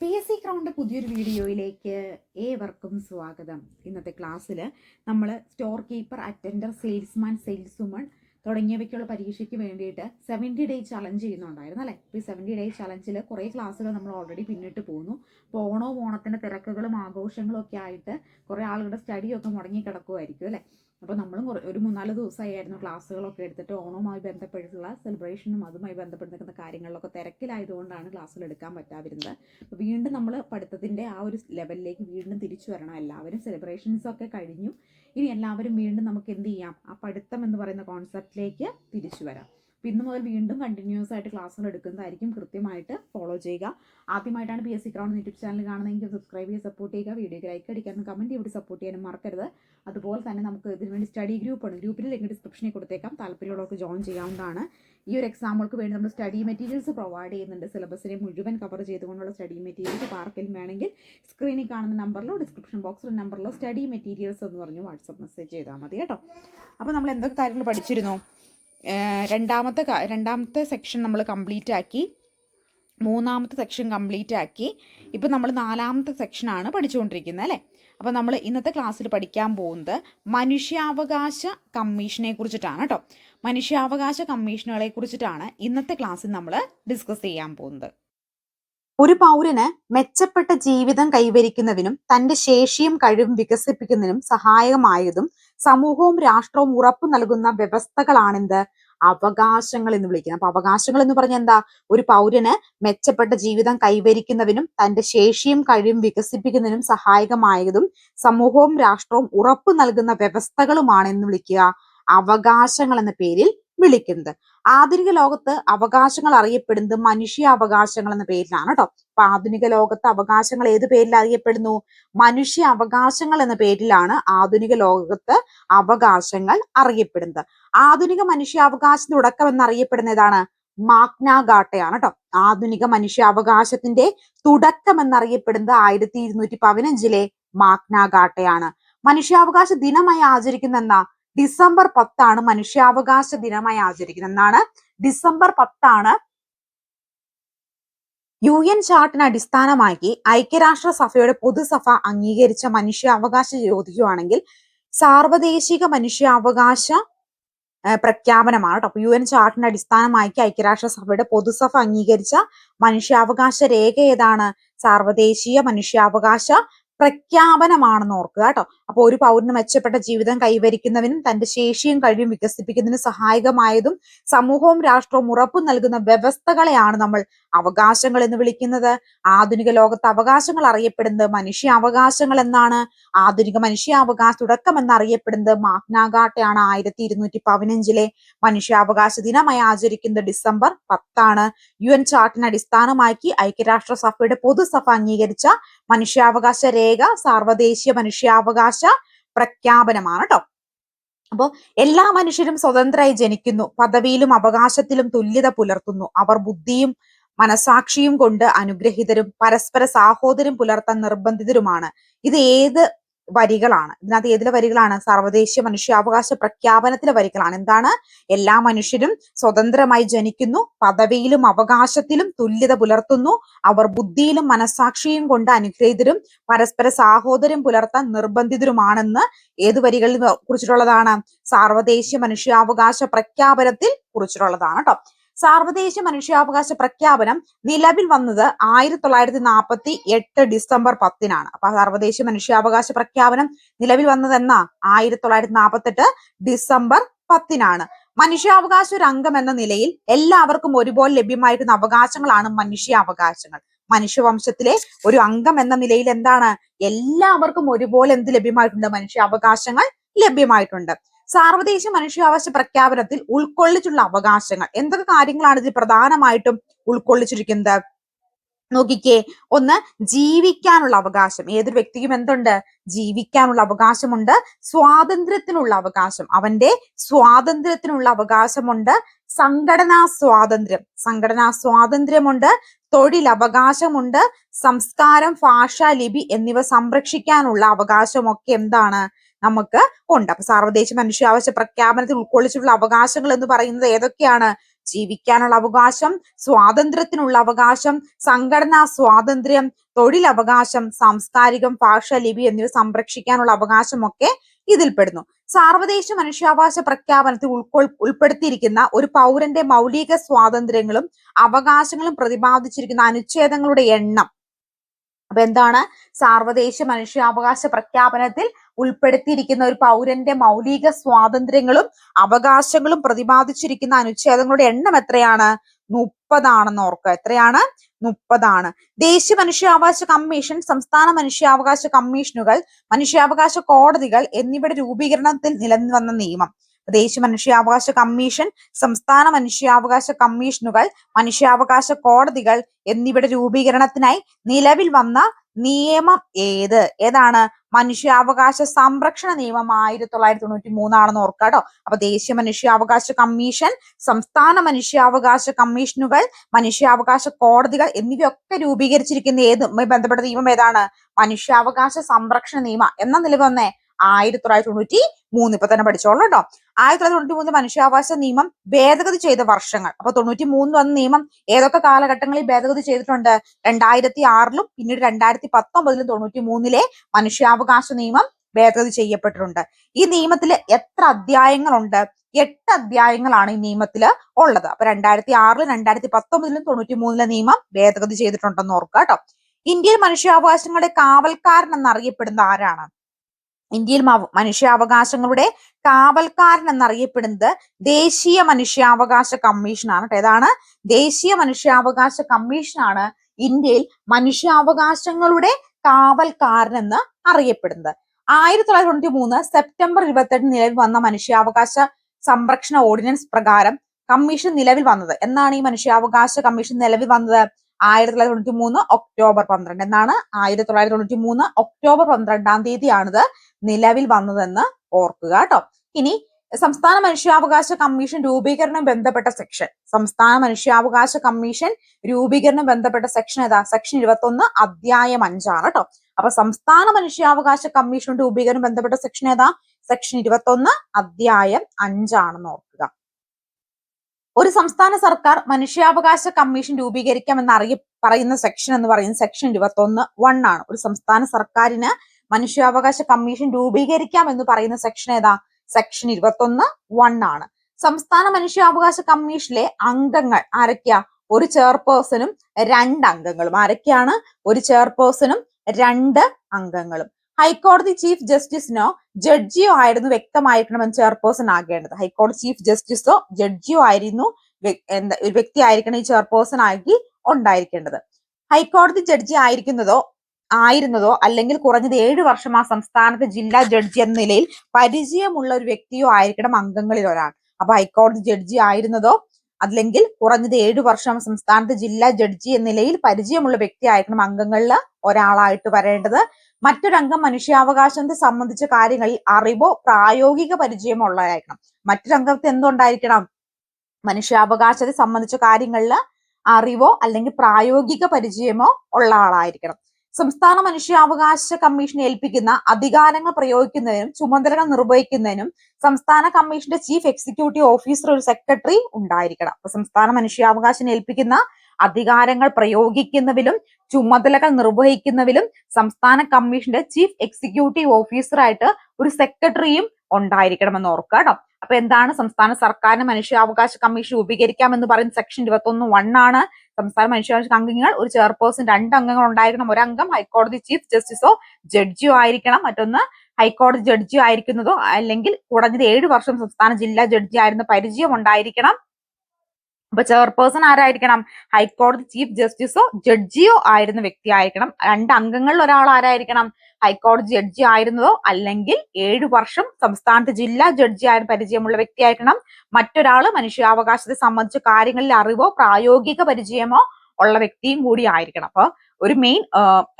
P S C crowned പുതിയൊരു വീഡിയോയിലേക്ക് ഏവർക്കും സ്വാഗതം. ഇന്നത്തെ ക്ലാസ്സിൽ നമ്മൾ store keeper attender salesman sales woman തുടങ്ങിയവയ്ക്കുള്ള പരീക്ഷയ്ക്ക് വേണ്ടിയിട്ട് സെവന്റി ഡേ ചലഞ്ച് ചെയ്യുന്നുണ്ടായിരുന്നു അല്ലേ? ഇപ്പോൾ ഈ സെവന്റി ഡേ ചലഞ്ചിൽ കുറേ ക്ലാസ്സുകൾ നമ്മൾ ഓൾറെഡി പിന്നിട്ട് പോകുന്നു. ഇപ്പോൾ ഓണവും ഓണത്തിന്റെ തിരക്കുകളും ആഘോഷങ്ങളും ഒക്കെ ആയിട്ട് കുറേ ആളുകളുടെ സ്റ്റഡിയൊക്കെ മുടങ്ങി കിടക്കുമായിരിക്കും അല്ലേ? അപ്പോൾ നമ്മളും ഒരു മൂന്നാൽ ദിവസമായിരുന്നു ക്ലാസ്സുകളൊക്കെ എടുത്തിട്ട് ഓണവുമായി ബന്ധപ്പെട്ടുള്ള സെലിബ്രേഷനും അതുമായി ബന്ധപ്പെട്ട് കാര്യങ്ങളിലൊക്കെ തിരക്കിലായതുകൊണ്ടാണ് ക്ലാസ്സുകൾ എടുക്കാൻ പറ്റാതിരുന്നത്. അപ്പോൾ വീണ്ടും നമ്മൾ പഠിത്തത്തിന്റെ ആ ഒരു ലെവലിലേക്ക് വീണ്ടും തിരിച്ചു വരണം. എല്ലാവരും സെലിബ്രേഷൻസ് ഒക്കെ കഴിഞ്ഞു. ഇനി എല്ലാവരും വീണ്ടും നമുക്ക് എന്ത് ചെയ്യാം? ആ പഠിത്തം എന്ന് പറയുന്ന കോൺസെപ്റ്റിലേക്ക് തിരിച്ചു വരാം. അപ്പോൾ ഇന്ന് മുതൽ വീണ്ടും കണ്ടിന്യൂസ് ആയിട്ട് ക്ലാസ്സുകൾ എടുക്കുന്നതായിരിക്കും കൃത്യമായിട്ട് ഫോളോ ചെയ്യുക. ആദ്യമായിട്ടാണ് P S C crowned YouTube channel കാണുന്നതെങ്കിൽ സബ്സ്ക്രൈബ് ചെയ്ത് സപ്പോർട്ട് ചെയ്യുക. വീഡിയോയ്ക്ക് ലൈക്ക് അടിക്കാനും കമന്റ് ചെയ്ത് സപ്പോർട്ട് ചെയ്യാനും മറക്കരുത്. അതുപോലെ തന്നെ നമുക്ക് ഇതിന് വേണ്ടി സ്റ്റഡി ഗ്രൂപ്പാണ് ഗ്രൂപ്പിന്റെ ലിങ്ക് ഡിസ്ക്രിപ്ഷനിൽ കൊടുത്തേക്കാം. താല്പര്യമുള്ളവർക്ക് ജോയിൻ ചെയ്യാവുന്നതാണ്. ഈ ഒരു എക്സാമുകൾക്ക് വേണ്ടി നമ്മൾ സ്റ്റഡി മെറ്റീരിയൽസ് പ്രൊവൈഡ് ചെയ്യുന്നുണ്ട്. സിലബസിനെ മുഴുവൻ കവർ ചെയ്തുകൊണ്ടുള്ള സ്റ്റഡി മെറ്റീരിയൽസ് പാർക്കിലും വേണമെങ്കിൽ സ്ക്രീനിൽ കാണുന്ന നമ്പറിലോ ഡിസ്ക്രിപ്ഷൻ ബോക്സിലോ നമ്പറിലോ സ്റ്റഡി മെറ്റീരിയൽസ് എന്ന് പറഞ്ഞ് വാട്സപ്പ് മെസ്സേജ് ചെയ്താൽ മതി കേട്ടോ. അപ്പോൾ നമ്മൾ എന്തൊക്കെ കാര്യങ്ങൾ പഠിച്ചിരുന്നു? രണ്ടാമത്തെ രണ്ടാമത്തെ സെക്ഷൻ നമ്മൾ കംപ്ലീറ്റ് ആക്കി. മൂന്നാമത്തെ സെക്ഷൻ കംപ്ലീറ്റ് ആക്കി. ഇപ്പം നമ്മൾ നാലാമത്തെ സെക്ഷനാണ് പഠിച്ചുകൊണ്ടിരിക്കുന്നത് അല്ലേ? അപ്പോൾ നമ്മൾ ഇന്നത്തെ ക്ലാസ്സിൽ പഠിക്കാൻ പോകുന്നത് മനുഷ്യാവകാശ കമ്മീഷനെ കുറിച്ചിട്ടാണ് കേട്ടോ മനുഷ്യാവകാശ കമ്മീഷനുകളെ കുറിച്ചിട്ടാണ് ഇന്നത്തെ ക്ലാസ്സിൽ നമ്മൾ ഡിസ്കസ് ചെയ്യാൻ പോകുന്നത്. ഒരു പൗരന് മെച്ചപ്പെട്ട ജീവിതം കൈവരിക്കുന്നതിനും തന്റെ ശേഷിയും കഴിവും വികസിപ്പിക്കുന്നതിനും സഹായകമായതും സമൂഹവും രാഷ്ട്രവും ഉറപ്പു നൽകുന്ന വ്യവസ്ഥകളാണെന്ത്? അവകാശങ്ങൾ എന്ന് വിളിക്കുന്നത്. അപ്പൊ അവകാശങ്ങൾ എന്ന് പറഞ്ഞ എന്താ? ഒരു പൗരന് മെച്ചപ്പെട്ട ജീവിതം കൈവരിക്കുന്നതിനും തന്റെ ശേഷിയും കഴിവും വികസിപ്പിക്കുന്നതിനും സഹായകമായതും സമൂഹവും രാഷ്ട്രവും ഉറപ്പു നൽകുന്ന വ്യവസ്ഥകളുമാണ് എന്ന് വിളിക്കുക. അവകാശങ്ങൾ എന്ന പേരിൽ വിളിക്കുന്നത്. ആധുനിക ലോകത്ത് അവകാശങ്ങൾ അറിയപ്പെടുന്നത് മനുഷ്യ അവകാശങ്ങൾ എന്ന പേരിലാണ് കേട്ടോ അപ്പൊ ആധുനിക ലോകത്ത് അവകാശങ്ങൾ ഏത് പേരിൽ അറിയപ്പെടുന്നു? മനുഷ്യ അവകാശങ്ങൾ എന്ന പേരിലാണ് ആധുനിക ലോകത്ത് അവകാശങ്ങൾ അറിയപ്പെടുന്നത്. ആധുനിക മനുഷ്യാവകാശത്തിന്റെ തുടക്കം എന്നറിയപ്പെടുന്ന ഏതാണ്? മാഗ്നാഗാട്ടയാണ് കേട്ടോ ആധുനിക മനുഷ്യാവകാശത്തിന്റെ തുടക്കം എന്നറിയപ്പെടുന്നത് ആയിരത്തി ഇരുന്നൂറ്റി പതിനഞ്ചിലെ മാഗ്നാഗാട്ടയാണ് മനുഷ്യാവകാശ ദിനമായി ആചരിക്കുന്ന എന്നാ? ഡിസംബർ പത്താണ് മനുഷ്യാവകാശ ദിനമായി ആചരിക്കുന്നത്. എന്നാണ് ഡിസംബർ പത്താണ് യു എൻ ചാർട്ടിനെ അടിസ്ഥാനമാക്കി ഐക്യരാഷ്ട്ര സഭയുടെ പൊതുസഭ അംഗീകരിച്ച മനുഷ്യാവകാശ ചോദിക്കുകയാണെങ്കിൽ സാർവദേശിക മനുഷ്യാവകാശ പ്രഖ്യാപനമാണ് കേട്ടോ. യു എൻ ചാർട്ടിനെ അടിസ്ഥാനമാക്കി ഐക്യരാഷ്ട്ര സഭയുടെ പൊതുസഭ അംഗീകരിച്ച മനുഷ്യാവകാശ രേഖ ഏതാണ്? സാർവദേശീയ മനുഷ്യാവകാശ പ്രഖ്യാപനമാണെന്ന് ഓർക്കുക കേട്ടോ. അപ്പൊ ഒരു പൗരന് മെച്ചപ്പെട്ട ജീവിതം കൈവരിക്കുന്നതിനും തന്റെ ശേഷിയും കഴിവും വികസിപ്പിക്കുന്നതിന് സഹായകമായതും സമൂഹവും രാഷ്ട്രവും ഉറപ്പു നൽകുന്ന വ്യവസ്ഥകളെയാണ് നമ്മൾ അവകാശങ്ങൾ എന്ന് വിളിക്കുന്നത്. ആധുനിക ലോകത്ത് അവകാശങ്ങൾ അറിയപ്പെടുന്നത് മനുഷ്യാവകാശങ്ങൾ എന്നാണ്. ആധുനിക മനുഷ്യാവകാശ തുടക്കം എന്നറിയപ്പെടുന്നത് മാഗ്നാഗാട്ടയാണ് ആയിരത്തി ഇരുന്നൂറ്റി പതിനഞ്ചിലെ മനുഷ്യാവകാശ ദിനമായി ആചരിക്കുന്നത് ഡിസംബർ പത്താണ്. യു എൻ ചാർട്ടിനെ അടിസ്ഥാനമാക്കി ഐക്യരാഷ്ട്ര സഭയുടെ പൊതുസഭ അംഗീകരിച്ച മനുഷ്യാവകാശ രേഖ സാർവദേശീയ മനുഷ്യാവകാശ പ്രഖ്യാപനമാണ് കേട്ടോ അപ്പോ എല്ലാ മനുഷ്യരും സ്വതന്ത്രമായി ജനിക്കുന്നു. പദവിയിലും അവകാശത്തിലും തുല്യത പുലർത്തുന്നു. അവർ ബുദ്ധിയും മനസാക്ഷിയും കൊണ്ട് അനുഗ്രഹീതരും പരസ്പര സാഹോദര്യം പുലർത്താൻ നിർബന്ധിതരുമാണ്. ഇത് ഏത് വരികളാണ്. ഇതിനകത്ത് ഏതിലെ വരികളാണ്? സർവദേശീയ മനുഷ്യാവകാശ പ്രഖ്യാപനത്തിലെ വരികളാണ്. എന്താണ്? എല്ലാ മനുഷ്യരും സ്വതന്ത്രമായി ജനിക്കുന്നു പദവിയിലും അവകാശത്തിലും തുല്യത പുലർത്തുന്നു അവർ ബുദ്ധിയിലും മനസാക്ഷിയും കൊണ്ട് അനുഗ്രഹീതരും പരസ്പര സാഹോദര്യം പുലർത്താൻ നിർബന്ധിതരുമാണെന്ന് ഏത് വരികളിൽ കുറിച്ചിട്ടുള്ളതാണ്? സാർവദേശീയ മനുഷ്യാവകാശ പ്രഖ്യാപനത്തിൽ കുറിച്ചിട്ടുള്ളതാണ് കേട്ടോ സാർവദേശീയ മനുഷ്യാവകാശ പ്രഖ്യാപനം നിലവിൽ വന്നത് ആയിരത്തി തൊള്ളായിരത്തി നാൽപ്പത്തി എട്ട് ഡിസംബർ പത്തിനാണ്. അപ്പൊ സാർവദേശീയ മനുഷ്യാവകാശ പ്രഖ്യാപനം നിലവിൽ വന്നത് എന്നാ ആയിരത്തി തൊള്ളായിരത്തി നാൽപ്പത്തി എട്ട് ഡിസംബർ പത്തിനാണ്. മനുഷ്യാവകാശ ഒരു എന്ന നിലയിൽ എല്ലാവർക്കും ഒരുപോലെ ലഭ്യമായിരുന്ന അവകാശങ്ങളാണ് മനുഷ്യാവകാശങ്ങൾ. മനുഷ്യവംശത്തിലെ ഒരു അംഗം എന്ന നിലയിൽ എന്താണ്? എല്ലാവർക്കും ഒരുപോലെ എന്ത് ലഭ്യമായിട്ടുണ്ട്? മനുഷ്യാവകാശങ്ങൾ ലഭ്യമായിട്ടുണ്ട്. സാർവദേശീയ മനുഷ്യാവകാശ പ്രഖ്യാപനത്തിൽ ഉൾക്കൊള്ളിച്ചുള്ള അവകാശങ്ങൾ. എന്തൊക്കെ കാര്യങ്ങളാണ് ഇതിൽ പ്രധാനമായിട്ടും ഉൾക്കൊള്ളിച്ചിരിക്കുന്നത്? നോക്കിക്കേ ഒന്ന് ജീവിക്കാനുള്ള അവകാശം. ഏതൊരു വ്യക്തിക്കും എന്തുണ്ട്? ജീവിക്കാനുള്ള അവകാശമുണ്ട്. സ്വാതന്ത്ര്യത്തിനുള്ള അവകാശം. അവന്റെ സ്വാതന്ത്ര്യത്തിനുള്ള അവകാശമുണ്ട്. സംഘടനാ സ്വാതന്ത്ര്യം. സംഘടനാ സ്വാതന്ത്ര്യമുണ്ട്. തൊഴിലവകാശമുണ്ട് സംസ്കാരം ഭാഷ ലിപി എന്നിവ സംരക്ഷിക്കാനുള്ള അവകാശമൊക്കെ എന്താണ്? നമുക്ക് ഉണ്ട്. അപ്പൊ സാർവദേശ മനുഷ്യാവകാശ പ്രഖ്യാപനത്തിൽ ഉൾക്കൊള്ളിച്ചിട്ടുള്ള അവകാശങ്ങൾ എന്ന് പറയുന്നത് ഏതൊക്കെയാണ്? ജീവിക്കാനുള്ള അവകാശം സ്വാതന്ത്ര്യത്തിനുള്ള അവകാശം സംഘടനാ സ്വാതന്ത്ര്യം തൊഴിലവകാശം സാംസ്കാരികം ഭാഷ ലിപി എന്നിവ സംരക്ഷിക്കാനുള്ള അവകാശമൊക്കെ ഇതിൽപ്പെടുന്നു. സാർവദേശ മനുഷ്യാവകാശ പ്രഖ്യാപനത്തിൽ ഉൾക്കൊൾ ഉൾപ്പെടുത്തിയിരിക്കുന്ന ഒരു പൗരന്റെ മൗലിക സ്വാതന്ത്ര്യങ്ങളും അവകാശങ്ങളും പ്രതിപാദിച്ചിരിക്കുന്ന അനുച്ഛേദങ്ങളുടെ എണ്ണം അപ്പൊ എന്താണ്? സാർവദേശ മനുഷ്യാവകാശ പ്രഖ്യാപനത്തിൽ ഉൾപ്പെടുത്തിയിരിക്കുന്ന ഒരു പൗരന്റെ മൗലിക സ്വാതന്ത്ര്യങ്ങളും അവകാശങ്ങളും പ്രതിപാദിച്ചിരിക്കുന്ന അനുച്ഛേദങ്ങളുടെ എണ്ണം എത്രയാണ്? മുപ്പതാണെന്ന് ഓർക്കുക. എത്രയാണ്? മുപ്പതാണ്. ദേശീയ മനുഷ്യാവകാശ കമ്മീഷൻ സംസ്ഥാന മനുഷ്യാവകാശ കമ്മീഷനുകൾ മനുഷ്യാവകാശ കോടതികൾ എന്നിവയുടെ രൂപീകരണത്തിൽ നിലനിന്ന് വന്ന നിയമം. ദേശീയ മനുഷ്യാവകാശ കമ്മീഷൻ സംസ്ഥാന മനുഷ്യാവകാശ കമ്മീഷനുകൾ മനുഷ്യാവകാശ കോടതികൾ എന്നിവയുടെ രൂപീകരണത്തിനായി നിലവിൽ വന്ന നിയമം ഏത്? ഏതാണ്? മനുഷ്യാവകാശ സംരക്ഷണ നിയമം ആയിരത്തി തൊള്ളായിരത്തി തൊണ്ണൂറ്റി മൂന്നാണെന്ന് ഓർക്കുക കേട്ടോ. അപ്പൊ ദേശീയ മനുഷ്യാവകാശ കമ്മീഷൻ സംസ്ഥാന മനുഷ്യാവകാശ കമ്മീഷനുകൾ മനുഷ്യാവകാശ കോടതികൾ എന്നിവയൊക്കെ രൂപീകരിച്ചിരിക്കുന്ന ഏതുമായി ബന്ധപ്പെട്ട നിയമം ഏതാണ്? മനുഷ്യാവകാശ സംരക്ഷണ നിയമം. എന്ന നിലവിൽ വന്നേ? ആയിരത്തി തൊള്ളായിരത്തി തൊണ്ണൂറ്റി മൂന്ന്. ഇപ്പൊ തന്നെ പഠിച്ചോളൂ കേട്ടോ ആയിരത്തി തൊള്ളായിരത്തി തൊണ്ണൂറ്റി മൂന്ന് മനുഷ്യാവകാശ നിയമം ഭേദഗതി ചെയ്ത വർഷങ്ങൾ. അപ്പൊ തൊണ്ണൂറ്റി മൂന്ന് വന്ന നിയമം ഏതൊക്കെ കാലഘട്ടങ്ങളിൽ ഭേദഗതി ചെയ്തിട്ടുണ്ട്? രണ്ടായിരത്തി ആറിലും പിന്നീട് രണ്ടായിരത്തി പത്തൊമ്പതിലും തൊണ്ണൂറ്റി മൂന്നിലെ മനുഷ്യാവകാശ നിയമം ഭേദഗതി ചെയ്യപ്പെട്ടിട്ടുണ്ട്. ഈ നിയമത്തിൽ എത്ര അധ്യായങ്ങളുണ്ട്? എട്ട് അധ്യായങ്ങളാണ് ഈ നിയമത്തിൽ ഉള്ളത്. അപ്പൊ രണ്ടായിരത്തി ആറിലും രണ്ടായിരത്തി പത്തൊമ്പതിലും തൊണ്ണൂറ്റി മൂന്നിലെ നിയമം ഭേദഗതി ചെയ്തിട്ടുണ്ടെന്ന് ഓർക്കുക കേട്ടോ ഇന്ത്യയിൽ മനുഷ്യാവകാശങ്ങളുടെ കാവൽക്കാരൻ എന്നറിയപ്പെടുന്ന ആരാണ്? ഇന്ത്യയിൽ മനുഷ്യാവകാശങ്ങളുടെ കാവൽക്കാരൻ എന്നറിയപ്പെടുന്നത് ദേശീയ മനുഷ്യാവകാശ കമ്മീഷനാണ് കേട്ടോ ഏതാണ്? ദേശീയ മനുഷ്യാവകാശ കമ്മീഷനാണ് ഇന്ത്യയിൽ മനുഷ്യാവകാശങ്ങളുടെ കാവൽക്കാരൻ എന്ന് അറിയപ്പെടുന്നത്. ആയിരത്തി തൊള്ളായിരത്തി തൊണ്ണൂറ്റി മൂന്ന് സെപ്റ്റംബർ ഇരുപത്തെട്ട് നിലവിൽ വന്ന മനുഷ്യാവകാശ സംരക്ഷണ ഓർഡിനൻസ് പ്രകാരം കമ്മീഷൻ നിലവിൽ വന്നത്. എന്നാണ് ഈ മനുഷ്യാവകാശ കമ്മീഷൻ നിലവിൽ വന്നത്? ആയിരത്തി തൊള്ളായിരത്തി തൊണ്ണൂറ്റി മൂന്ന് ഒക്ടോബർ പന്ത്രണ്ട്. എന്നാണ് ആയിരത്തി തൊള്ളായിരത്തി തൊണ്ണൂറ്റി മൂന്ന് ഒക്ടോബർ പന്ത്രണ്ടാം തീയതിയാണിത്. നിലവിൽ വന്നതെന്ന് ഓർക്കുക കേട്ടോ. ഇനി സംസ്ഥാന മനുഷ്യാവകാശ കമ്മീഷൻ രൂപീകരണം ബന്ധപ്പെട്ട സെക്ഷൻ സംസ്ഥാന മനുഷ്യാവകാശ കമ്മീഷൻ രൂപീകരണം ബന്ധപ്പെട്ട സെക്ഷൻ ഏതാ? സെക്ഷൻ ഇരുപത്തൊന്ന് അധ്യായം അഞ്ചാണ് കേട്ടോ. അപ്പൊ സംസ്ഥാന മനുഷ്യാവകാശ കമ്മീഷൻ രൂപീകരണം ബന്ധപ്പെട്ട സെക്ഷൻ ഏതാ? സെക്ഷൻ ഇരുപത്തൊന്ന് അധ്യായം അഞ്ചാണെന്ന് ഓർക്കുക. ഒരു സംസ്ഥാന സർക്കാർ മനുഷ്യാവകാശ കമ്മീഷൻ രൂപീകരിക്കാമെന്ന് അറിയ പറയുന്ന സെക്ഷൻ എന്ന് പറയുന്നത് സെക്ഷൻ ഇരുപത്തൊന്ന് വൺ ആണ്. ഒരു സംസ്ഥാന സർക്കാരിന് മനുഷ്യാവകാശ കമ്മീഷൻ രൂപീകരിക്കാം എന്ന് പറയുന്ന സെക്ഷൻ ഏതാ? സെക്ഷൻ ഇരുപത്തൊന്ന് വൺ ആണ്. സംസ്ഥാന മനുഷ്യാവകാശ കമ്മീഷനിലെ അംഗങ്ങൾ ആരൊക്കെയാ? ഒരു ചെയർപേഴ്സണും രണ്ട് അംഗങ്ങളും. ആരൊക്കെയാണ്? ഒരു ചെയർപേഴ്സണും രണ്ട് അംഗങ്ങളും. ഹൈക്കോടതി ചീഫ് ജസ്റ്റിസിനോ ജഡ്ജിയോ ആയിരുന്നു വ്യക്തമായിരിക്കണമെന്ന് ചെയർപേഴ്സൺ ആകേണ്ടത്. ഹൈക്കോടതി ചീഫ് ജസ്റ്റിസോ ജഡ്ജിയോ ആയിരുന്നു എന്താ ഒരു വ്യക്തി ആയിരിക്കണം ഈ ചെയർപേഴ്സൺ ആക്കി ഉണ്ടായിരിക്കേണ്ടത്. ഹൈക്കോടതി ജഡ്ജി ആയിരിക്കുന്നതോ ആയിരുന്നതോ അല്ലെങ്കിൽ കുറഞ്ഞത് ഏഴ് വർഷം ആ സംസ്ഥാനത്തെ ജില്ലാ ജഡ്ജി എന്ന നിലയിൽ പരിചയമുള്ള ഒരു വ്യക്തിയോ ആയിരിക്കണം അംഗങ്ങളിൽ ഒരാൾ. അപ്പൊ ഹൈക്കോടതി ജഡ്ജി ആയിരുന്നതോ അല്ലെങ്കിൽ കുറഞ്ഞത് ഏഴു വർഷം സംസ്ഥാനത്ത് ജില്ലാ ജഡ്ജി എന്ന നിലയിൽ പരിചയമുള്ള വ്യക്തി ആയിരിക്കണം അംഗങ്ങളിൽ ഒരാളായിട്ട് വരേണ്ടത്. മറ്റൊരംഗം മനുഷ്യാവകാശത്തെ സംബന്ധിച്ച കാര്യങ്ങളിൽ അറിവോ പ്രായോഗിക പരിചയമോ ഉള്ളതായിരിക്കണം. മറ്റൊരംഗത്തെ എന്തുണ്ടായിരിക്കണം മനുഷ്യാവകാശത്തെ സംബന്ധിച്ച കാര്യങ്ങളിൽ അറിവോ അല്ലെങ്കിൽ പ്രായോഗിക പരിചയമോ ഉള്ള ആളായിരിക്കണം. സംസ്ഥാന മനുഷ്യാവകാശ കമ്മീഷൻ ഏൽപ്പിക്കുന്ന അധികാരങ്ങൾ പ്രയോഗിക്കുന്നതിനും ചുമതലകൾ നിർവഹിക്കുന്നതിനും സംസ്ഥാന കമ്മീഷന്റെ ചീഫ് എക്സിക്യൂട്ടീവ് ഓഫീസർ ഒരു സെക്രട്ടറി ഉണ്ടായിരിക്കണം. അപ്പൊ സംസ്ഥാന മനുഷ്യാവകാശം ഏൽപ്പിക്കുന്ന അധികാരങ്ങൾ പ്രയോഗിക്കുന്നതിലും ചുമതലകൾ നിർവഹിക്കുന്നതിലും സംസ്ഥാന കമ്മീഷന്റെ ചീഫ് എക്സിക്യൂട്ടീവ് ഓഫീസറായിട്ട് ഒരു സെക്രട്ടറിയും ഉണ്ടായിരിക്കണമെന്ന് ഓർക്കുക കേട്ടോ അപ്പൊ എന്താണ് സംസ്ഥാന സർക്കാരിന് മനുഷ്യാവകാശ കമ്മീഷൻ രൂപീകരിക്കാം എന്ന് പറയുന്ന സെക്ഷൻ ഇരുപത്തൊന്ന് വൺ ആണ്. സംസ്ഥാന മനുഷ്യാവകാശ അംഗങ്ങൾ ഒരു ചെയർപേഴ്സൺ രണ്ട് അംഗങ്ങൾ ഉണ്ടായിരിക്കണം. ഒരംഗം ഹൈക്കോടതി ചീഫ് ജസ്റ്റിസോ ജഡ്ജിയോ ആയിരിക്കണം. മറ്റൊന്ന് ഹൈക്കോടതി ജഡ്ജിയോ ആയിരിക്കുന്നതോ അല്ലെങ്കിൽ കുറഞ്ഞത് ഏഴ് വർഷം സംസ്ഥാന ജില്ലാ ജഡ്ജി ആയിരുന്ന പരിചയം ഉണ്ടായിരിക്കണം. അപ്പൊ ചെയർപേഴ്സൺ ആരായിരിക്കണം? ഹൈക്കോടതി ചീഫ് ജസ്റ്റിസോ ജഡ്ജിയോ ആയിരുന്ന വ്യക്തി ആയിരിക്കണം. രണ്ട് അംഗങ്ങളിൽ ഒരാൾ ആരായിരിക്കണം? ഹൈക്കോടതി ജഡ്ജി ആയിരുന്നതോ? അല്ലെങ്കിൽ ഏഴു വർഷം സംസ്ഥാനത്ത് ജില്ലാ ജഡ്ജി ആയ പരിചയമുള്ള വ്യക്തി ആയിരിക്കണം? മറ്റൊരാൾ മനുഷ്യാവകാശത്തെ സംബന്ധിച്ച കാര്യങ്ങളിൽ അറിവോ പ്രായോഗിക പരിചയമോ ഉള്ള വ്യക്തിയും കൂടി ആയിരിക്കണം. അപ്പൊ ഒരു മെയിൻ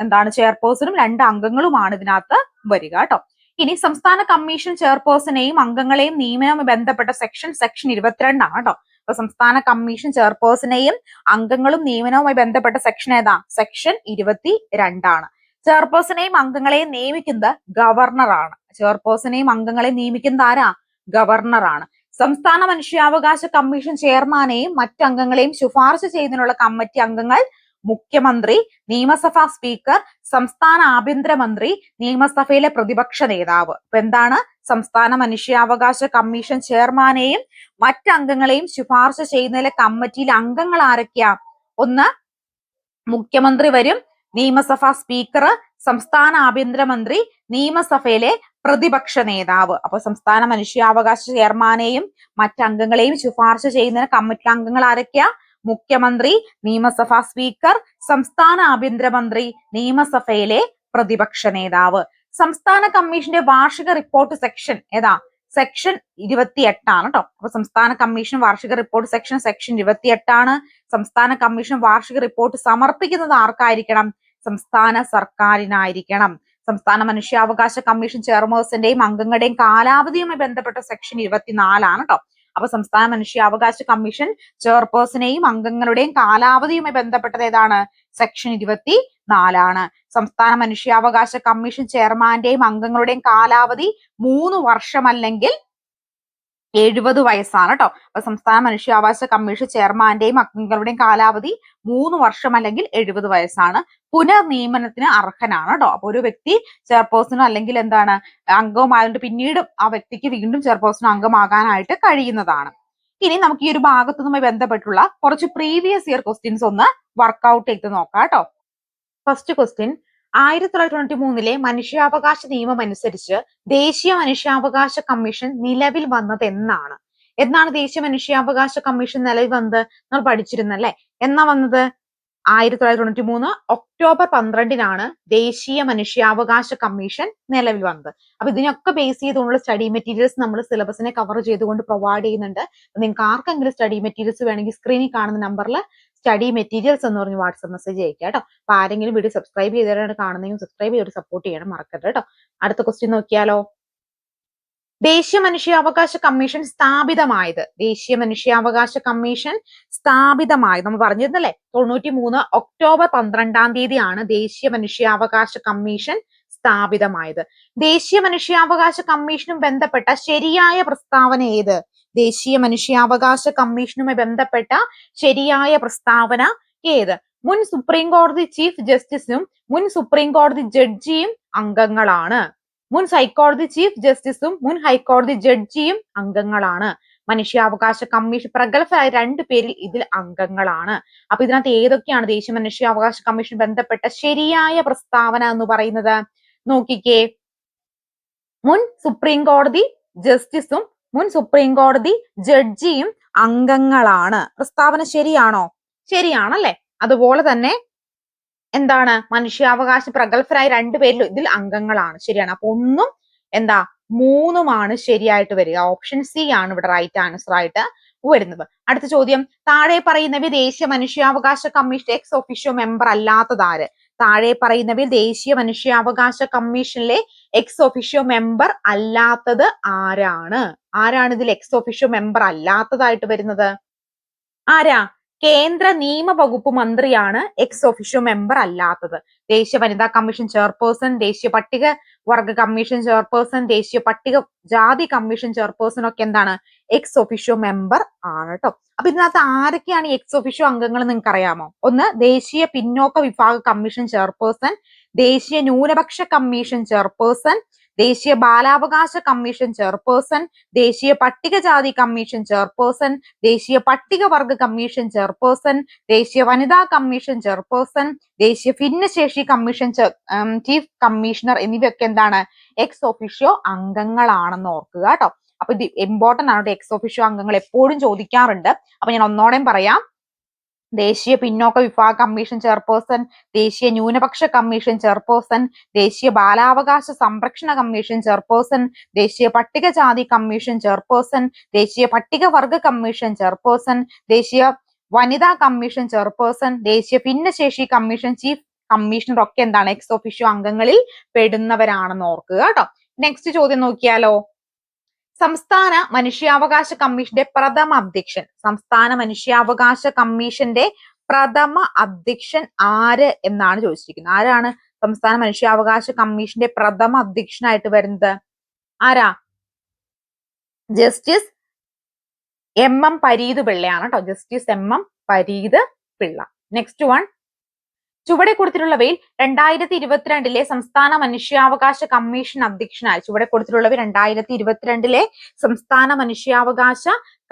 എന്താണ് ചെയർപേഴ്സണും രണ്ട് അംഗങ്ങളുമാണ് ഇതിനകത്ത് വരിക കേട്ടോ. ഇനി സംസ്ഥാന കമ്മീഷൻ ചെയർപേഴ്സണെയും അംഗങ്ങളെയും നിയമനവുമായി ബന്ധപ്പെട്ട സെക്ഷൻ സെക്ഷൻ ഇരുപത്തിരണ്ടാണ് കേട്ടോ. സംസ്ഥാന കമ്മീഷൻ ചെയർപേഴ്സണെയും അംഗങ്ങളും നിയമനവുമായി ബന്ധപ്പെട്ട സെക്ഷൻ ഏതാ? സെക്ഷൻ ഇരുപത്തി രണ്ടാണ് ചെയർപേഴ്സണെയും അംഗങ്ങളെയും നിയമിക്കുന്നത് ഗവർണറാണ് ചെയർപേഴ്സണെയും അംഗങ്ങളെയും നിയമിക്കുന്നത് ആരാ? ഗവർണറാണ് സംസ്ഥാന മനുഷ്യാവകാശ കമ്മീഷൻ ചെയർമാനെയും മറ്റംഗങ്ങളെയും ശുപാർശ ചെയ്യുന്നതിനുള്ള കമ്മിറ്റി അംഗങ്ങൾ മുഖ്യമന്ത്രി നിയമസഭാ സ്പീക്കർ സംസ്ഥാന ആഭ്യന്തരമന്ത്രി നിയമസഭയിലെ പ്രതിപക്ഷ നേതാവ്. അപ്പൊ എന്താണ്? സംസ്ഥാന മനുഷ്യാവകാശ കമ്മീഷൻ ചെയർമാനെയും മറ്റംഗങ്ങളെയും ശുപാർശ ചെയ്യുന്നതിലെ കമ്മിറ്റിയിലെ അംഗങ്ങൾ ആരൊക്കെയാ? ഒന്ന് മുഖ്യമന്ത്രി വരും. നിയമസഭാ സ്പീക്കർ സംസ്ഥാന ആഭ്യന്തരമന്ത്രി നിയമസഭയിലെ പ്രതിപക്ഷ നേതാവ്. അപ്പൊ സംസ്ഥാന മനുഷ്യാവകാശ ചെയർമാനെയും മറ്റംഗങ്ങളെയും ശുപാർശ ചെയ്യുന്ന കമ്മിറ്റി അംഗങ്ങൾ ആരൊക്കെയാ? മുഖ്യമന്ത്രി നിയമസഭാ സ്പീക്കർ സംസ്ഥാന ആഭ്യന്തരമന്ത്രി നിയമസഭയിലെ പ്രതിപക്ഷ നേതാവ്. സംസ്ഥാന കമ്മീഷന്റെ വാർഷിക റിപ്പോർട്ട് സെക്ഷൻ ഏതാ? സെക്ഷൻ ഇരുപത്തി എട്ടാണ് കേട്ടോ അപ്പൊ സംസ്ഥാന കമ്മീഷൻ വാർഷിക റിപ്പോർട്ട് സെക്ഷൻ സെക്ഷൻ ഇരുപത്തി എട്ടാണ് സംസ്ഥാന കമ്മീഷൻ വാർഷിക റിപ്പോർട്ട് സമർപ്പിക്കുന്നത് ആർക്കായിരിക്കണം? സംസ്ഥാന സർക്കാരിനായിരിക്കണം. സംസ്ഥാന മനുഷ്യാവകാശ കമ്മീഷൻ ചെയർമേഴ്സിന്റെയും അംഗങ്ങളുടെയും കാലാവധിയുമായി ബന്ധപ്പെട്ട സെക്ഷൻ ഇരുപത്തിനാലാണ് കേട്ടോ അപ്പൊ സംസ്ഥാന മനുഷ്യാവകാശ കമ്മീഷൻ ചെയർപേഴ്സണെയും അംഗങ്ങളുടെയും കാലാവധിയുമായി ബന്ധപ്പെട്ടത് ഏതാണ്? സെക്ഷൻ ഇരുപത്തി നാലാണ് സംസ്ഥാന മനുഷ്യാവകാശ കമ്മീഷൻ ചെയർമാന്റെയും അംഗങ്ങളുടെയും കാലാവധി മൂന്ന് വർഷമല്ലെങ്കിൽ എഴുപത് വയസ്സാണ് കേട്ടോ അപ്പൊ സംസ്ഥാന മനുഷ്യാവകാശ കമ്മീഷൻ ചെയർമാന്റെയും അംഗങ്ങളുടെയും കാലാവധി മൂന്ന് വർഷം അല്ലെങ്കിൽ എഴുപത് വയസ്സാണ്. പുനർനിയമനത്തിന് അർഹനാണ് കേട്ടോ അപ്പൊ ഒരു വ്യക്തി ചെയർപേഴ്സണോ അല്ലെങ്കിൽ എന്താണ് അംഗവുമായതുകൊണ്ട് പിന്നീട് ആ വ്യക്തിക്ക് വീണ്ടും ചെയർപേഴ്സണോ അംഗമാകാനായിട്ട് കഴിയുന്നതാണ്. ഇനി നമുക്ക് ഈ ഒരു ഭാഗത്തുനിന്നുമായി ബന്ധപ്പെട്ടുള്ള കുറച്ച് പ്രീവിയസ് ഇയർ ക്വസ്റ്റ്യൻസ് ഒന്ന് വർക്ക്ഔട്ട് ചെയ്ത് നോക്കാം കേട്ടോ ഫസ്റ്റ് ക്വസ്റ്റ്യൻ ആയിരത്തി തൊള്ളായിരത്തി തൊണ്ണൂറ്റി മൂന്നിലെ മനുഷ്യാവകാശ നിയമം അനുസരിച്ച് ദേശീയ മനുഷ്യാവകാശ കമ്മീഷൻ നിലവിൽ വന്നത് എന്നാണ്. എന്നാണ് ദേശീയ മനുഷ്യാവകാശ കമ്മീഷൻ നിലവിൽ വന്നത്? നമ്മൾ പഠിച്ചിരുന്നല്ലേ? എന്നാ വന്നത്? ആയിരത്തി തൊള്ളായിരത്തി തൊണ്ണൂറ്റി മൂന്ന് ഒക്ടോബർ പന്ത്രണ്ടിനാണ് ദേശീയ മനുഷ്യാവകാശ കമ്മീഷൻ നിലവിൽ വന്നത്. അപ്പൊ ഇതിനൊക്കെ ബേസ് ചെയ്തുകൊണ്ടുള്ള സ്റ്റഡി മെറ്റീരിയൽസ് നമ്മൾ സിലബസിനെ കവർ ചെയ്തുകൊണ്ട് പ്രൊവൈഡ് ചെയ്യുന്നുണ്ട്. നിങ്ങൾക്ക് ആർക്കെങ്കിലും സ്റ്റഡി മെറ്റീരിയൽസ് വേണമെങ്കിൽ സ്ക്രീനിൽ കാണുന്ന നമ്പറിൽ സ്റ്റഡി മെറ്റീരിയൽസ് എന്ന് പറഞ്ഞ് വാട്സപ്പ് മെസ്സേജ് അയക്കുക കേട്ടോ. അപ്പൊ ആരെങ്കിലും വീഡിയോ സബ്സ്ക്രൈബ് ചെയ്തവരാണ് കാണുന്നെങ്കിൽ സബ്സ്ക്രൈബ് ചെയ്ത് സപ്പോർട്ട് ചെയ്യണം മറക്കരുത് കേട്ടോ. അടുത്ത ക്വസ്റ്റ്യൻ നോക്കിയാലോ? ദേശീയ മനുഷ്യാവകാശ കമ്മീഷൻ സ്ഥാപിതമായത്. ദേശീയ മനുഷ്യാവകാശ കമ്മീഷൻ സ്ഥാപിതമായത്. നമ്മൾ പറഞ്ഞിരുന്നല്ലേ തൊണ്ണൂറ്റി മൂന്ന് ഒക്ടോബർ പന്ത്രണ്ടാം തീയതിയാണ് ദേശീയ മനുഷ്യാവകാശ കമ്മീഷൻ സ്ഥാപിതമായത്. ദേശീയ മനുഷ്യാവകാശ കമ്മീഷനും ബന്ധപ്പെട്ട ശരിയായ പ്രസ്താവന ഏത്? ദേശീയ മനുഷ്യാവകാശ കമ്മീഷനുമായി ബന്ധപ്പെട്ട ശരിയായ പ്രസ്താവന ഏത്? മുൻ സുപ്രീം കോടതി ചീഫ് ജസ്റ്റിസും മുൻ സുപ്രീം കോടതി ജഡ്ജിയും അംഗങ്ങളാണ്. മുൻ ഹൈക്കോടതി ചീഫ് ജസ്റ്റിസും മുൻ ഹൈക്കോടതി ജഡ്ജിയും അംഗങ്ങളാണ്. മനുഷ്യാവകാശ കമ്മീഷൻ പ്രഗത്ഭരായ രണ്ടു പേരിൽ ഇതിൽ അംഗങ്ങളാണ്. അപ്പൊ ഇതിനകത്ത് ഏതൊക്കെയാണ് ദേശീയ മനുഷ്യാവകാശ കമ്മീഷൻ ബന്ധപ്പെട്ട ശരിയായ പ്രസ്താവന എന്ന് പറയുന്നത്? നോക്കിക്കേ. മുൻ സുപ്രീം കോടതി ജസ്റ്റിസും മുൻ സുപ്രീം കോടതി ജഡ്ജിയും അംഗങ്ങളാണ്. പ്രസ്താവന ശരിയാണോ? ശരിയാണല്ലേ? അതുപോലെ തന്നെ എന്താണ്? മനുഷ്യാവകാശ പ്രഗത്ഭരായ രണ്ടുപേരിലും ഇതിൽ അംഗങ്ങളാണ്. ശരിയാണ്. അപ്പൊ ഒന്നും എന്താ? മൂന്നുമാണ് ശരിയായിട്ട് വരിക. ഓപ്ഷൻ സി ആണ് ഇവിടെ റൈറ്റ് ആൻസർ ആയിട്ട് വരുന്നത്. അടുത്ത ചോദ്യം. താഴെ പറയുന്നവ ദേശീയ മനുഷ്യാവകാശ കമ്മീഷൻ എക്സ് ഒഫീഷ്യോ മെമ്പർ അല്ലാത്തതാര് താഴെ പറയുന്നവയിൽ ദേശീയ മനുഷ്യാവകാശ കമ്മീഷനിലെ എക്സ് ഒഫീഷ്യോ മെമ്പർ അല്ലാത്തത് ആരാണ്? ആരാണ് ഇതിൽ എക്സ് ഒഫീഷ്യോ മെമ്പർ അല്ലാത്തതായിട്ട് വരുന്നത്? ആരാ? കേന്ദ്ര നിയമ വകുപ്പ് മന്ത്രിയാണ് എക്സ് ഒഫീഷ്യോ മെമ്പർ അല്ലാത്തത്. ദേശീയ വനിതാ കമ്മീഷൻ ചെയർപേഴ്സൺ ദേശീയ പട്ടിക വർഗ കമ്മീഷൻ ചെയർപേഴ്സൺ ദേശീയ പട്ടിക ജാതി കമ്മീഷൻ ചെയർപേഴ്സൺ ഒക്കെ എന്താണ്? എക്സ് ഒഫീഷ്യോ മെമ്പർ ആണ് കേട്ടോ അപ്പൊ ഇതിനകത്ത് ആരൊക്കെയാണ് എക്സ് ഒഫീഷ്യോ അംഗങ്ങൾ നിങ്ങൾക്ക് അറിയാമോ ഒന്ന് ദേശീയ പിന്നോക്ക വിഭാഗ കമ്മീഷൻ ചെയർപേഴ്സൺ ദേശീയ ന്യൂനപക്ഷ കമ്മീഷൻ ചെയർപേഴ്സൺ ദേശീയ ബാലാവകാശ കമ്മീഷൻ ചെയർപേഴ്സൺ ദേശീയ പട്ടികജാതി കമ്മീഷൻ ചെയർപേഴ്സൺ ദേശീയ പട്ടികവർഗ കമ്മീഷൻ ചെയർപേഴ്സൺ ദേശീയ വനിതാ കമ്മീഷൻ ചെയർപേഴ്സൺ ദേശീയ ഭിന്നശേഷി കമ്മീഷൻ ചീഫ് കമ്മീഷണർ എന്നിവയൊക്കെ എന്താണ്? എക്സ് ഒഫീഷ്യോ അംഗങ്ങളാണെന്ന് ഓർക്കുക കേട്ടോ. അപ്പൊ ഇത് ഇമ്പോർട്ടന്റ് ആണ് എക്സ് ഓഫീഷ്യോ അംഗങ്ങൾ എപ്പോഴും ചോദിക്കാറുണ്ട്. അപ്പൊ ഞാൻ ഒന്നോടെയും പറയാം. ദേശീയ പിന്നോക്ക വിഭാഗ കമ്മീഷൻ ചെയർപേഴ്സൺ ദേശീയ ന്യൂനപക്ഷ കമ്മീഷൻ ചെയർപേഴ്സൺ ദേശീയ ബാലാവകാശ സംരക്ഷണ കമ്മീഷൻ ചെയർപേഴ്സൺ ദേശീയ പട്ടികജാതി കമ്മീഷൻ ചെയർപേഴ്സൺ ദേശീയ പട്ടികവർഗ കമ്മീഷൻ ചെയർപേഴ്സൺ ദേശീയ വനിതാ കമ്മീഷൻ ചെയർപേഴ്സൺ ദേശീയ ഭിന്നശേഷി കമ്മീഷൻ ചീഫ് കമ്മീഷണർ ഒക്കെ എന്താണ്? എക്സ് ഒഫീഷ്യോ അംഗങ്ങളിൽ പെടുന്നവരാണെന്ന് ഓർക്കുക കേട്ടോ. നെക്സ്റ്റ് ചോദ്യം നോക്കിയാലോ? സംസ്ഥാന മനുഷ്യാവകാശ കമ്മീഷന്റെ പ്രഥമ അധ്യക്ഷൻ. സംസ്ഥാന മനുഷ്യാവകാശ കമ്മീഷന്റെ പ്രഥമ അധ്യക്ഷൻ ആര് എന്നാണ് ചോദിച്ചിരിക്കുന്നത്. ആരാണ് സംസ്ഥാന മനുഷ്യാവകാശ കമ്മീഷന്റെ പ്രഥമ അധ്യക്ഷനായിട്ട് വരുന്നത്? ആരാ? ജസ്റ്റിസ് എം എം പരീത് പിള്ളയാണ് കേട്ടോ justice M M Pareeth Pillai. Next one ചുവടെ കൊടുത്തിട്ടുള്ളവയിൽ രണ്ടായിരത്തി ഇരുപത്തിരണ്ടിലെ സംസ്ഥാന മനുഷ്യാവകാശ കമ്മീഷൻ അധ്യക്ഷനായി. ചുവടെ കൊടുത്തിട്ടുള്ളവ രണ്ടായിരത്തി ഇരുപത്തിരണ്ടിലെ സംസ്ഥാന മനുഷ്യാവകാശ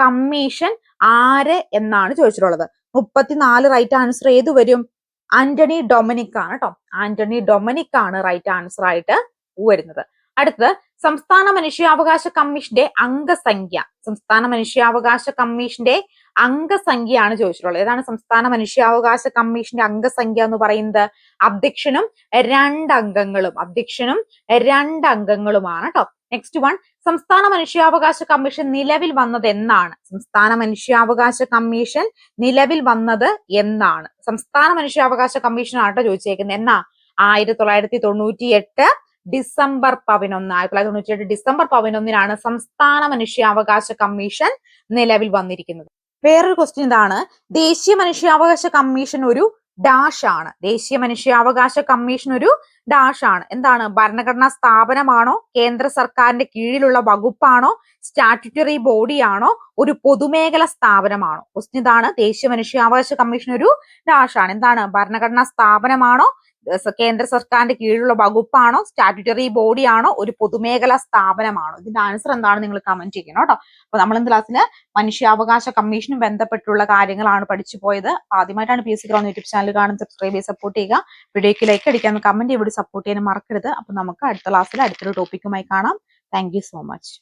കമ്മീഷൻ ആര് എന്നാണ് ചോദിച്ചിട്ടുള്ളത്. മുപ്പത്തിനാല് റൈറ്റ് ആൻസർ ഏത് വരും? ആന്റണി ഡൊമിനിക് ആണ് കേട്ടോ ആന്റണി ഡൊമിനിക് ആണ് റൈറ്റ് ആൻസർ ആയിട്ട് വരുന്നത്. അടുത്തത് സംസ്ഥാന മനുഷ്യാവകാശ കമ്മീഷന്റെ അംഗസംഖ്യ. സംസ്ഥാന മനുഷ്യാവകാശ കമ്മീഷന്റെ അംഗസംഖ്യയാണ് ചോദിച്ചിട്ടുള്ളത്. ഏതാണ് സംസ്ഥാന മനുഷ്യാവകാശ കമ്മീഷന്റെ അംഗസംഖ്യ എന്ന് പറയുന്നത്? അധ്യക്ഷനും രണ്ട് അംഗങ്ങളും അധ്യക്ഷനും രണ്ട് അംഗങ്ങളുമാണ് കേട്ടോ നെക്സ്റ്റ് വൺ സംസ്ഥാന മനുഷ്യാവകാശ കമ്മീഷൻ നിലവിൽ വന്നത് എന്നാണ്? സംസ്ഥാന മനുഷ്യാവകാശ കമ്മീഷൻ നിലവിൽ വന്നത് എന്നാണ്. സംസ്ഥാന മനുഷ്യാവകാശ കമ്മീഷൻ ആട്ടോ ചോദിച്ചേക്കുന്നത്. എന്നാ? ആയിരത്തി തൊള്ളായിരത്തി തൊണ്ണൂറ്റി എട്ട് ഡിസംബർ പതിനൊന്ന്. ആയിരത്തി തൊള്ളായിരത്തി തൊണ്ണൂറ്റി എട്ട് ഡിസംബർ പതിനൊന്നിനാണ് സംസ്ഥാന മനുഷ്യാവകാശ കമ്മീഷൻ നിലവിൽ വന്നിരിക്കുന്നത്. വേറൊരു ക്വസ്റ്റ്യൻ ഇതാണ്. ദേശീയ മനുഷ്യാവകാശ കമ്മീഷൻ ഒരു ഡാഷ് ആണ്. ദേശീയ മനുഷ്യാവകാശ കമ്മീഷൻ ഒരു ഡാഷ് ആണ്. എന്താണ്? ഭരണഘടനാ സ്ഥാപനമാണോ? കേന്ദ്ര സർക്കാരിന്റെ കീഴിലുള്ള വകുപ്പാണോ? സ്റ്റാറ്റ്യൂട്ടറി ബോഡിയാണോ ഒരു പൊതുമേഖല സ്ഥാപനമാണോ? ക്വസ്റ്റ്യൻ ഇതാണ്. ദേശീയ മനുഷ്യാവകാശ കമ്മീഷൻ ഒരു ഡാഷ് ആണ്. എന്താണ്? ഭരണഘടനാ സ്ഥാപനമാണോ? കേന്ദ്ര സർക്കാരിന്റെ കീഴിലുള്ള വകുപ്പാണോ സ്റ്റാറ്റുറ്ററി ബോഡിയാണോ ഒരു പൊതുമേഖലാ സ്ഥാപനമാണോ? ഇതിന്റെ ആൻസർ എന്താണ് നിങ്ങൾ കമന്റ് ചെയ്യണം കേട്ടോ. അപ്പൊ നമ്മൾ ഇന്ന് ക്ലാസ്സിൽ മനുഷ്യാവകാശ കമ്മീഷനും ബന്ധപ്പെട്ടുള്ള കാര്യങ്ങളാണ് പഠിച്ചു പോയത്. ആദ്യമായിട്ടാണ് P S C ground YouTube channel കാണുന്നത്. സബ്സ്ക്രൈബ് ചെയ്ത് സപ്പോർട്ട് ചെയ്യുക. വീഡിയോക്ക് ലൈക്ക് അടിക്കാൻ കമന്റ് ഇവിടെ സപ്പോർട്ട് ചെയ്യാൻ മറക്കരുത്. അപ്പൊ നമുക്ക് അടുത്ത ക്ലാസ്സിൽ അടുത്തൊരു ടോപ്പിക്കുമായി കാണാം. Thank so much